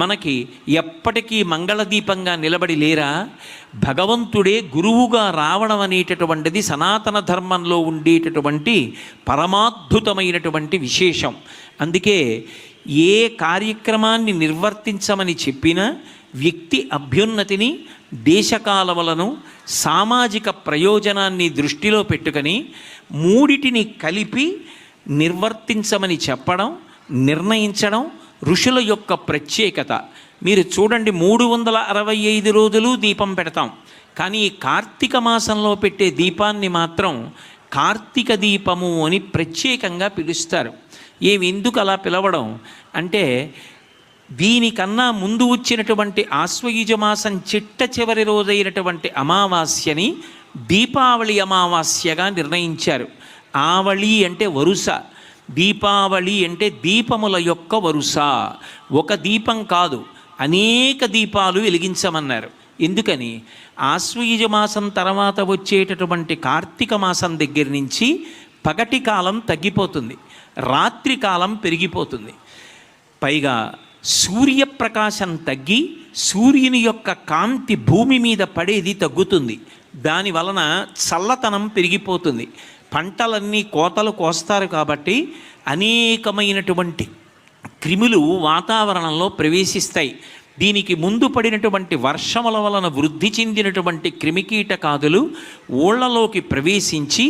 మనకి ఎప్పటికీ మంగళదీపంగా నిలబడి లేరా? భగవంతుడే గురువుగా రావడం అనేటటువంటిది సనాతన ధర్మంలో ఉండేటటువంటి పరమాద్భుతమైనటువంటి విశేషం. అందుకే ఏ కార్యక్రమాన్ని నిర్వర్తించమని చెప్పినా వ్యక్తి అభ్యున్నతిని దేశకాలములను సామాజిక ప్రయోజనాన్ని దృష్టిలో పెట్టుకొని మూడిటిని కలిపి నిర్వర్తించమని చెప్పడం నిర్ణయించడం ఋషుల యొక్క ప్రత్యేకత. మీరు చూడండి మూడు వందల అరవై ఐదు రోజులు దీపం పెడతాం. కానీ ఈ కార్తీక మాసంలో పెట్టే దీపాన్ని మాత్రం కార్తీక దీపము అని ప్రత్యేకంగా పిలుస్తారు. ఏమి? ఎందుకు అలా పిలవడం? అంటే దీనికన్నా ముందు వచ్చినటువంటి ఆశ్వయుజమాసం చిట్ట చివరి రోజైనటువంటి అమావాస్యని దీపావళి అమావాస్యగా నిర్ణయించారు. ఆవళి అంటే వరుస. దీపావళి అంటే దీపముల యొక్క వరుస. ఒక దీపం కాదు అనేక దీపాలు వెలిగించమన్నారు. ఎందుకని? ఆశ్వయుజ మాసం తర్వాత వచ్చేటటువంటి కార్తీక మాసం దగ్గర నుంచి పగటి కాలం తగ్గిపోతుంది రాత్రి కాలం పెరిగిపోతుంది. పైగా సూర్యప్రకాశం తగ్గి సూర్యుని యొక్క కాంతి భూమి మీద పడేది తగ్గుతుంది. దాని వలన చల్లతనం పెరిగిపోతుంది. పంటలన్నీ కోతలు కోస్తారు కాబట్టి అనేకమైనటువంటి క్రిములు వాతావరణంలో ప్రవేశిస్తాయి. దీనికి ముందు పడినటువంటి వర్షముల వలన వృద్ధి చెందినటువంటి క్రిమికీటకాదులు ఊళ్ళలోకి ప్రవేశించి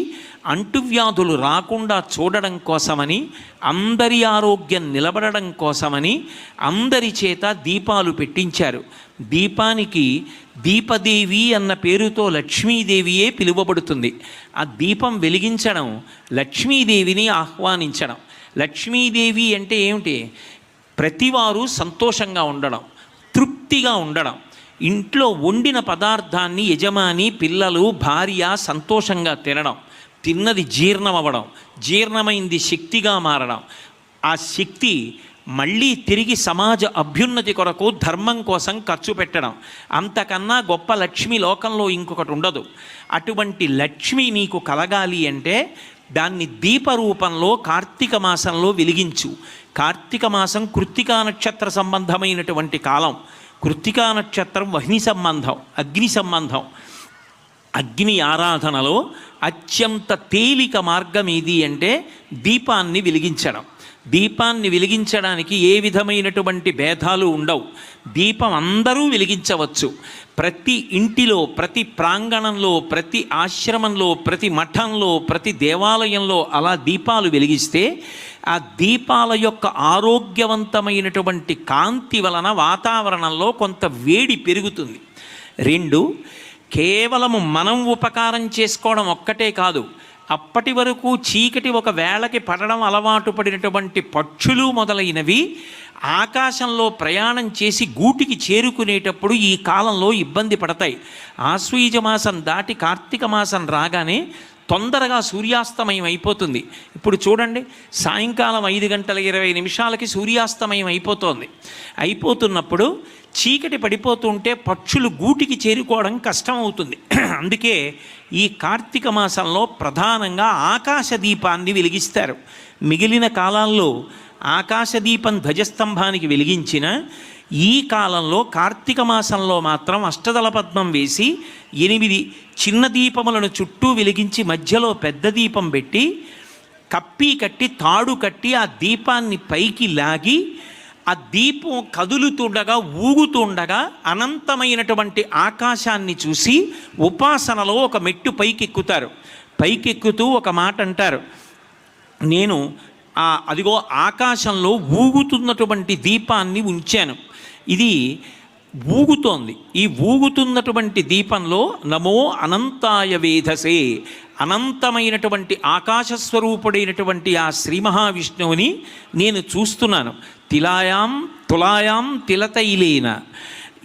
అంటువ్యాధులు రాకుండా చూడడం కోసమని అందరి ఆరోగ్యం నిలబడడం కోసమని అందరి చేత దీపాలు పెట్టించారు. దీపానికి దీపదేవి అన్న పేరుతో లక్ష్మీదేవియే పిలువబడుతుంది. ఆ దీపం వెలిగించడం లక్ష్మీదేవిని ఆహ్వానించడం. లక్ష్మీదేవి అంటే ఏమిటి? ప్రతివారు సంతోషంగా ఉండడం తృప్తిగా ఉండడం. ఇంట్లో వండిన పదార్థాన్ని యజమాని పిల్లలు భార్య సంతోషంగా తినడం తిన్నది జీర్ణం అవ్వడం జీర్ణమైంది శక్తిగా మారడం. ఆ శక్తి మళ్ళీ తిరిగి సమాజ అభ్యున్నతి కొరకు ధర్మం కోసం ఖర్చు పెట్టడం. అంతకన్నా గొప్ప లక్ష్మి లోకంలో ఇంకొకటి ఉండదు. అటువంటి లక్ష్మి నీకు కలగాలి అంటే దాన్ని దీపరూపంలో కార్తీక మాసంలో వెలిగించు. కార్తీక మాసం కృత్తికా నక్షత్ర సంబంధమైనటువంటి కాలం. కృత్తికా నక్షత్రం వహ్ని సంబంధం అగ్ని సంబంధం. అగ్ని ఆరాధనలో అత్యంత తేలిక మార్గం ఏది అంటే దీపాన్ని వెలిగించడం. దీపాన్ని వెలిగించడానికి ఏ విధమైనటువంటి భేదాలు ఉండవు. దీపం అందరూ వెలిగించవచ్చు. ప్రతి ఇంటిలో ప్రతి ప్రాంగణంలో ప్రతి ఆశ్రమంలో ప్రతి మఠంలో ప్రతి దేవాలయంలో అలా దీపాలు వెలిగిస్తే ఆ దీపాల యొక్క ఆరోగ్యవంతమైనటువంటి కాంతి వలన వాతావరణంలో కొంత వేడి పెరుగుతుంది. రెండు కేవలము మనం ఉపకారం చేసుకోవడం ఒక్కటే కాదు అప్పటి వరకు చీకటి ఒక వేళకి పడడం అలవాటు పడినటువంటి పక్షులు మొదలైనవి ఆకాశంలో ప్రయాణం చేసి గూటికి చేరుకునేటప్పుడు ఈ కాలంలో ఇబ్బంది పడతాయి. ఆశ్వీజ మాసం దాటి కార్తీక మాసం రాగానే తొందరగా సూర్యాస్తమయం అయిపోతుంది. ఇప్పుడు చూడండి సాయంకాలం ఐదు గంటల ఇరవై నిమిషాలకి సూర్యాస్తమయం అయిపోతుంది. అయిపోతున్నప్పుడు చీకటి పడిపోతుంటే పక్షులు గూటికి చేరుకోవడం కష్టం అవుతుంది అందుకే ఈ కార్తీక మాసంలో ప్రధానంగా ఆకాశ దీపాన్ని వెలిగిస్తారు. మిగిలిన కాలాల్లో ఆకాశదీపం ధ్వజస్తంభానికి వెలిగించిన ఈ కాలంలో కార్తీక మాసంలో మాత్రం అష్టదళ పద్మం వేసి ఎనిమిది చిన్న దీపములను చుట్టూ వెలిగించి మధ్యలో పెద్ద దీపం పెట్టి కప్పి కట్టి తాడు కట్టి ఆ దీపాన్ని పైకి లాగి ఆ దీపం కదులుతుండగా ఊగుతుండగా అనంతమైనటువంటి ఆకాశాన్ని చూసి ఉపాసనలో ఒక మెట్టు పైకెక్కుతారు. పైకెక్కుతూ ఒక మాట అంటారు. నేను అదిగో ఆకాశంలో ఊగుతున్నటువంటి దీపాన్ని ఉంచాను. ఇది ఊగుతోంది. ఈ ఊగుతున్నటువంటి దీపంలో నమో అనంతాయ వేధసే అనంతమైనటువంటి ఆకాశస్వరూపుడైనటువంటి ఆ శ్రీ మహావిష్ణువుని నేను చూస్తున్నాను. తిలాయాం తులాయాం తిలతైలేన.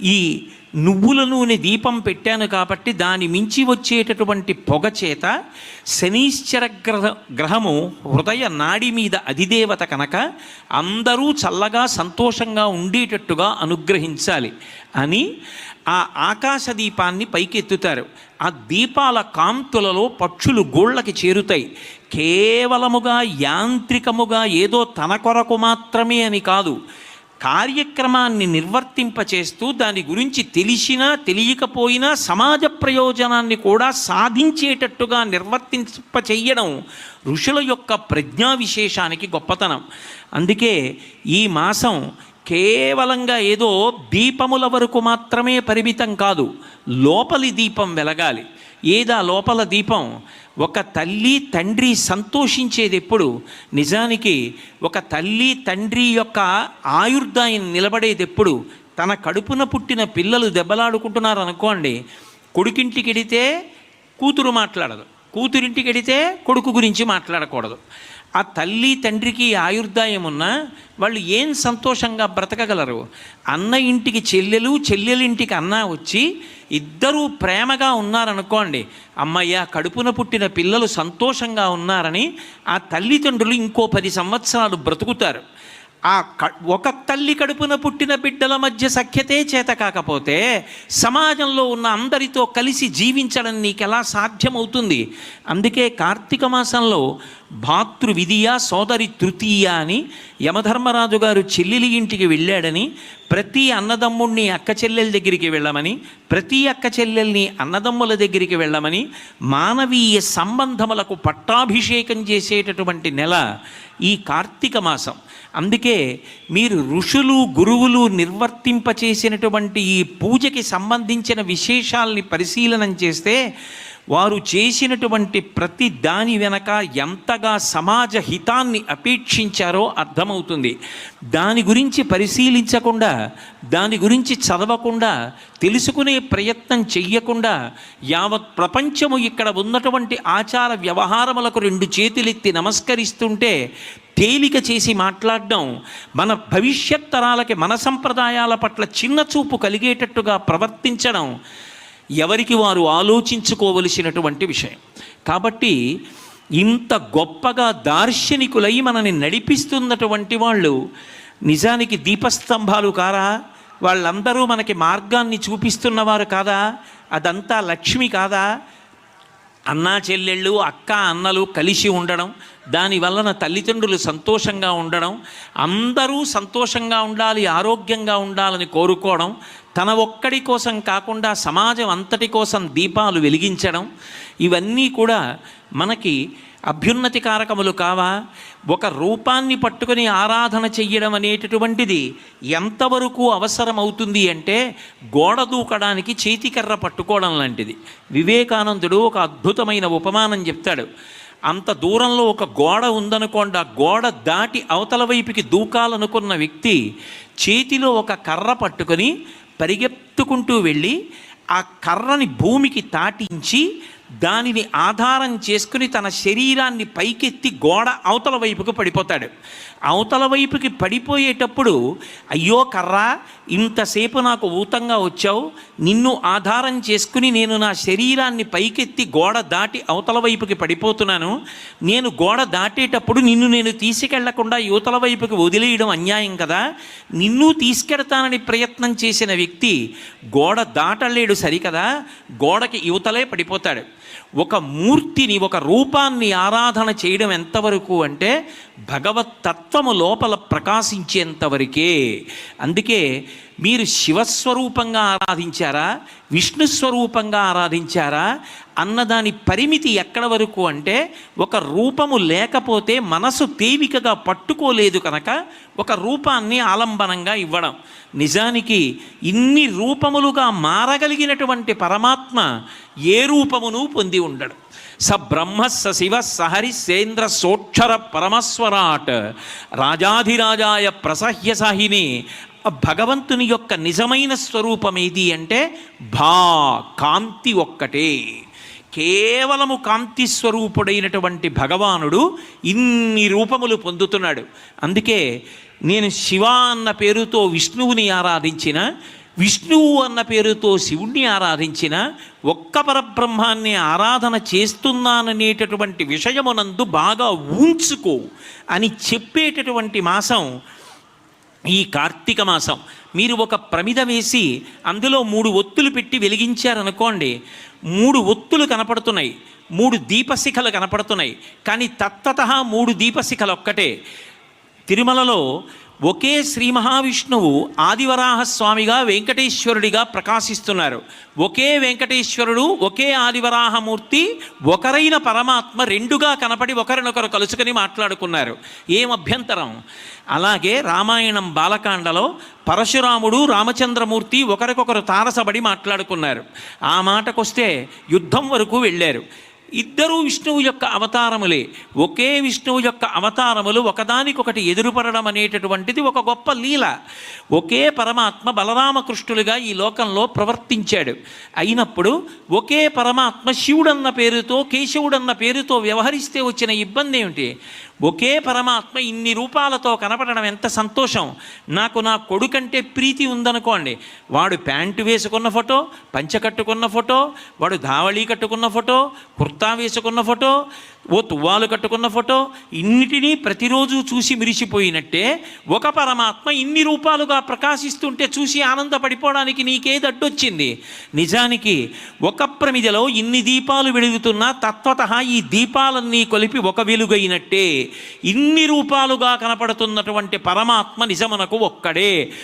ఈ నువ్వుల నూనె దీపం పెట్టాను కాబట్టి దాని మించి వచ్చేటటువంటి పొగ చేత శనీశ్చర గ్రహ గ్రహము హృదయ నాడి మీద అధిదేవత కనుక అందరూ చల్లగా సంతోషంగా ఉండేటట్టుగా అనుగ్రహించాలి అని ఆ ఆకాశ దీపాన్ని పైకెత్తుతారు. ఆ దీపాల కాంతులలో పక్షులు గోళ్ళకి చేరుతాయి. కేవలముగా యాంత్రికముగా ఏదో తన కొరకు మాత్రమే అని కాదు. కార్యక్రమాన్ని నిర్వర్తింపచేస్తూ దాని గురించి తెలిసినా తెలియకపోయినా సమాజ ప్రయోజనాన్ని కూడా సాధించేటట్టుగా నిర్వర్తింపచేయడం ఋషుల యొక్క ప్రజ్ఞా విశేషానికి గొప్పతనం. అందుకే ఈ మాసం కేవలంగా ఏదో దీపముల వరకు మాత్రమే పరిమితం కాదు లోపలి దీపం వెలగాలి. ఏదా లోపల దీపం? ఒక తల్లి తండ్రి సంతోషించేది ఎప్పుడు? నిజానికి ఒక తల్లి తండ్రి యొక్క ఆయుర్దాయం నిలబడేది ఎప్పుడు? తన కడుపున పుట్టిన పిల్లలు దెబ్బలాడుకుంటున్నారు అనుకోండి కొడుకింటికి ఎడితే కూతురు మాట్లాడదు. కూతురింటికి ఎడితే కొడుకు గురించి మాట్లాడకూడదు. ఆ తల్లి తండ్రికి ఆయుర్దాయం ఉన్నా వాళ్ళు ఏం సంతోషంగా బ్రతకగలరు? అన్న ఇంటికి చెల్లెలు చెల్లెలింటికి అన్న వచ్చి ఇద్దరూ ప్రేమగా ఉన్నారనుకోండి అమ్మయ్య కడుపున పుట్టిన పిల్లలు సంతోషంగా ఉన్నారని ఆ తల్లిదండ్రులు ఇంకో పది సంవత్సరాలు బ్రతుకుతారు. ఆ క ఒక తల్లి కడుపున పుట్టిన బిడ్డల మధ్య సఖ్యతే చేత కాకపోతే సమాజంలో ఉన్న అందరితో కలిసి జీవించడం నీకెలా సాధ్యమవుతుంది? అందుకే కార్తీక మాసంలో భాతృ విధియ సోదరి తృతీయ అని యమధర్మరాజు గారు చెల్లెలి ఇంటికి వెళ్ళాడని ప్రతి అన్నదమ్ముణ్ణి అక్క చెల్లెల దగ్గరికి వెళ్ళమని ప్రతి అక్క చెల్లెల్ని అన్నదమ్ముల దగ్గరికి వెళ్ళమని మానవీయ సంబంధములకు పట్టాభిషేకం చేసేటటువంటి నెల ఈ కార్తీక మాసం. అందుకే మీరు ఋషులు గురువులు నిర్వర్తింపచేసినటువంటి ఈ పూజకి సంబంధించిన విశేషాల్ని పరిశీలనం చేస్తే వారు చేసినటువంటి ప్రతి దాని వెనక ఎంతగా సమాజ హితాన్ని అపేక్షించారో అర్థమవుతుంది. దాని గురించి పరిశీలించకుండా దాని గురించి చదవకుండా తెలుసుకునే ప్రయత్నం చెయ్యకుండా యావత్ ప్రపంచము ఇక్కడ ఉన్నటువంటి ఆచార వ్యవహారములకు రెండు చేతులెత్తి నమస్కరిస్తుంటే తేలిక చేసి మాట్లాడడం మన భవిష్యత్ తరాలకి మన సంప్రదాయాల పట్ల చిన్న చూపు కలిగేటట్టుగా ప్రవర్తించడం ఎవరికి వారు ఆలోచించుకోవలసినటువంటి విషయం. కాబట్టి ఇంత గొప్పగా దార్శనికులై మనని నడిపిస్తున్నటువంటి వాళ్ళు నిజానికి దీపస్తంభాలు కారా? వాళ్ళందరూ మనకి మార్గాన్ని చూపిస్తున్నవారు కాదా? అదంతా లక్ష్మి కాదా? అన్నా చెల్లెళ్ళు అక్క అన్నలు కలిసి ఉండడం దాని వలన తల్లిదండ్రులు సంతోషంగా ఉండడం అందరూ సంతోషంగా ఉండాలి ఆరోగ్యంగా ఉండాలని కోరుకోవడం తన ఒక్కడి కోసం కాకుండా సమాజం అంతటి కోసం దీపాలు వెలిగించడం ఇవన్నీ కూడా మనకి అభ్యున్నతి కారకములు కావా? ఒక రూపాన్ని పట్టుకొని ఆరాధన చెయ్యడం అనేటటువంటిది ఎంతవరకు అవసరమవుతుంది అంటే గోడ దూకడానికి చేతికర్ర పట్టుకోవడం లాంటిది. వివేకానందుడు ఒక అద్భుతమైన ఉపమానం చెప్తాడు. అంత దూరంలో ఒక గోడ ఉందనుకోండి ఆ గోడ దాటి అవతల వైపుకి దూకాలనుకున్న వ్యక్తి చేతిలో ఒక కర్ర పట్టుకొని పరిగెత్తుకుంటూ వెళ్ళి ఆ కర్రని భూమికి తాటించి దానిని ఆధారం చేసుకుని తన శరీరాన్ని పైకెత్తి గోడ అవతల వైపుకు పడిపోతాడు. అవతల వైపుకి పడిపోయేటప్పుడు అయ్యో కర్రా ఇంతసేపు నాకు ఊతంగా వచ్చావు. నిన్ను ఆధారం చేసుకుని నేను నా శరీరాన్ని పైకెత్తి గోడ దాటి అవతల వైపుకి పడిపోతున్నాను. నేను గోడ దాటేటప్పుడు నిన్ను నేను తీసుకెళ్ళకుండా యువతల వైపుకి వదిలేయడం అన్యాయం కదా. నిన్ను తీసుకెడతానని ప్రయత్నం చేసిన వ్యక్తి గోడ దాటలేడు సరికదా. గోడకి యువతలే పడిపోతాడు. ఒక మూర్తిని ఒక రూపాన్ని ఆరాధన చేయడం ఎంతవరకు అంటే భగవతత్వము లోపల ప్రకాశించేంతవరకే. అందుకే మీరు శివస్వరూపంగా ఆరాధించారా విష్ణు స్వరూపంగా ఆరాధించారా అన్నదాని పరిమితి ఎక్కడ వరకు అంటే ఒక రూపము లేకపోతే మనసు తేలికగా పట్టుకోలేదు కనుక ఒక రూపాన్ని ఆలంబనంగా ఇవ్వడం. నిజానికి ఇన్ని రూపములుగా మారగలిగినటువంటి పరమాత్మ ఏ రూపమును పొంది ఉండడు. స బ్రహ్మ స శివ సహరి సేంద్ర సోక్షర పరమస్వరాట్. రాజాధిరాజాయ ప్రసహ్య సాహిని. భగవంతుని యొక్క నిజమైన స్వరూపం ఏది అంటే భా కాంతి ఒక్కటే. కేవలము కాంతి స్వరూపుడైనటువంటి భగవానుడు ఇన్ని రూపములు పొందుతున్నాడు. అందుకే నేను శివ అన్న పేరుతో విష్ణువుని ఆరాధించిన విష్ణువు అన్న పేరుతో శివుణ్ణి ఆరాధించిన ఒక్క పరబ్రహ్మాన్ని ఆరాధన చేస్తున్నాననేటటువంటి విషయమునందు బాగా ఊంచుకో అని చెప్పేటటువంటి మాసం ఈ కార్తీక మాసం. మీరు ఒక ప్రమిద వేసి అందులో మూడు ఒత్తులు పెట్టి వెలిగించారనుకోండి మూడు ఒత్తులు కనపడుతున్నాయి మూడు దీపశిఖలు కనపడుతున్నాయి. కానీ తత్తత మూడు దీపశిఖలు ఒక్కటే తిరుమలలో ఒకే శ్రీ మహావిష్ణువు ఆదివరాహ స్వామిగా వెంకటేశ్వరుడిగా ప్రకాశిస్తున్నారు. ఒకే వెంకటేశ్వరుడు ఒకే ఆదివరాహమూర్తి ఒకరైన పరమాత్మ రెండుగా కనపడి ఒకరినొకరు కలుసుకొని మాట్లాడుకున్నారు. ఏం అభ్యంతరం? అలాగే రామాయణం బాలకాండలో పరశురాముడు రామచంద్రమూర్తి ఒకరికొకరు తారసబడి మాట్లాడుకున్నారు. ఆ మాటకొస్తే యుద్ధం వరకు వెళ్ళారు. ఇద్దరూ విష్ణువు యొక్క అవతారములే. ఒకే విష్ణువు యొక్క అవతారములు ఒకదానికొకటి ఎదురుపడడం అనేటటువంటిది ఒక గొప్ప లీల. ఒకే పరమాత్మ బలరామకృష్ణులుగా ఈ లోకంలో ప్రవర్తించాడు. అయినప్పుడు ఒకే పరమాత్మ శివుడన్న పేరుతో కేశవుడన్న పేరుతో వ్యవహరిస్తే వచ్చిన ఇబ్బంది ఏమిటి ఒకే పరమాత్మ ఇన్ని రూపాలతో కనపడడం ఎంత సంతోషం. నాకు నా కొడుకంటే ప్రీతి ఉందనుకోండి. వాడు ప్యాంటు వేసుకున్న ఫోటో పంచ కట్టుకున్న ఫోటో వాడు ధావళీ కట్టుకున్న ఫోటో కుర్తా వేసుకున్న ఫోటో ఓ తువ్వాలు కట్టుకున్న ఫోటో ఇన్నిటినీ ప్రతిరోజు చూసి మిరిసిపోయినట్టే ఒక పరమాత్మ ఇన్ని రూపాలుగా ప్రకాశిస్తుంటే చూసి ఆనందపడిపోవడానికి నీకేది అడ్డొచ్చింది? నిజానికి ఒక ప్రమిదలో ఇన్ని దీపాలు వెలుగుతున్నా తత్వత ఈ దీపాలన్నీ కొలిపి ఒక వెలుగైనట్టే. ఇన్ని రూపాలుగా కనపడుతున్నటువంటి పరమాత్మ నిజమునకు ఒక్కడే.